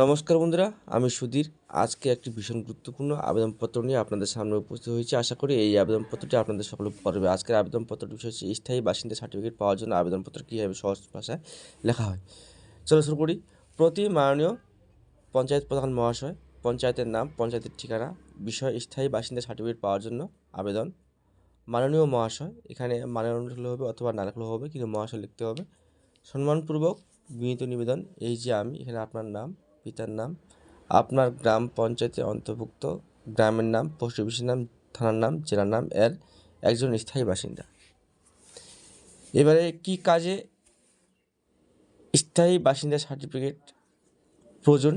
নমস্কার বন্ধুরা, আমি সুধীর। আজকে একটি ভীষণ গুরুত্বপূর্ণ আবেদনপত্র নিয়ে আপনাদের সামনে উপস্থিত হয়েছি। আশা করি এই আবেদনপত্রটি আপনাদের সকলে পড়বে আজকের আবেদনপত্রটি বিষয় হচ্ছে স্থায়ী বাসিন্দা সার্টিফিকেট পাওয়ার জন্য আবেদনপত্র কীভাবে সহজ ভাষায় লেখা হয়। চলো শুরু করি। প্রতি মাননীয় পঞ্চায়েত প্রধান মহাশয়, পঞ্চায়েতের নাম, পঞ্চায়েতের ঠিকানা, বিষয়, স্থায়ী বাসিন্দা সার্টিফিকেট পাওয়ার জন্য আবেদন। মাননীয় মহাশয়, এখানে মাননীয় লিখলে হবে অথবা না লিখলেও হবে, কিন্তু মহাশয় লিখতে হবে। সম্মানপূর্বক বিনীত নিবেদন। এই যে আমি, এখানে আপনার নাম পিতার নাম। আপনার গ্রাম পঞ্চায়েতে অন্তর্ভুক্ত। গ্রামের নাম, পোস্ট অফিসের নাম, থানার নাম, জেলার নাম, এর একজন স্থায়ী বাসিন্দা। এবারে কি কাজে স্থায়ী বাসিন্দা সার্টিফিকেট প্রয়োজন,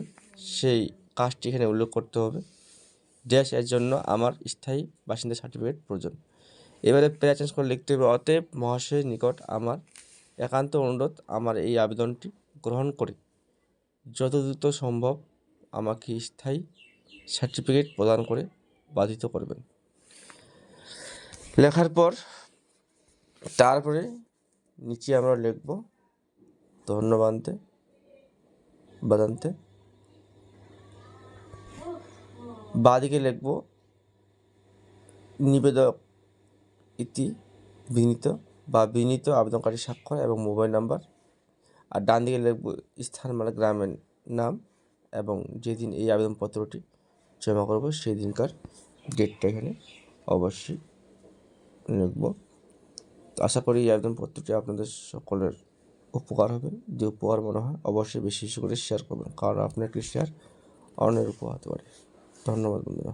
সেই কাজটি এখানে উল্লেখ করতে হবে। ড্যাশ এর জন্য আমার স্থায়ী বাসিন্দা সার্টিফিকেট প্রয়োজন। এবারে প্যারা চেঞ্জ করে লিখতে হবে, অতএব মহাশয়ের নিকট আমার একান্ত অনুরোধ, আমার এই আবেদনটি গ্রহণ করে যত দ্রুত সম্ভব আমাকে স্থায়ী সার্টিফিকেট প্রদান করে বাধিত করবেন। লেখার পর, তারপরে নিচে আমরা লিখব ধন্যবাদে বাদান্তে। বাদিকে লিখব, নিবেদক ইতি বিনীত বা বিনীত আবেদনকারী স্বাক্ষর এবং মোবাইল নাম্বার আর ডান দিকে লিখব স্থান মানে গ্রামের নাম এবং যেদিন এই আবেদনপত্রটি জমা করব সেই দিনকার ডেটটা এখানে অবশ্যই লিখব। তো আশা করি এই আবেদনপত্রটি আপনাদের সকলের উপকার হবে। যে উপকার মনে হয় অবশ্যই বেশি বেশি করে শেয়ার করবেন, কারণ আপনার একটি শেয়ার অন্যের উপকার হতে পারে। ধন্যবাদ বন্ধুরা।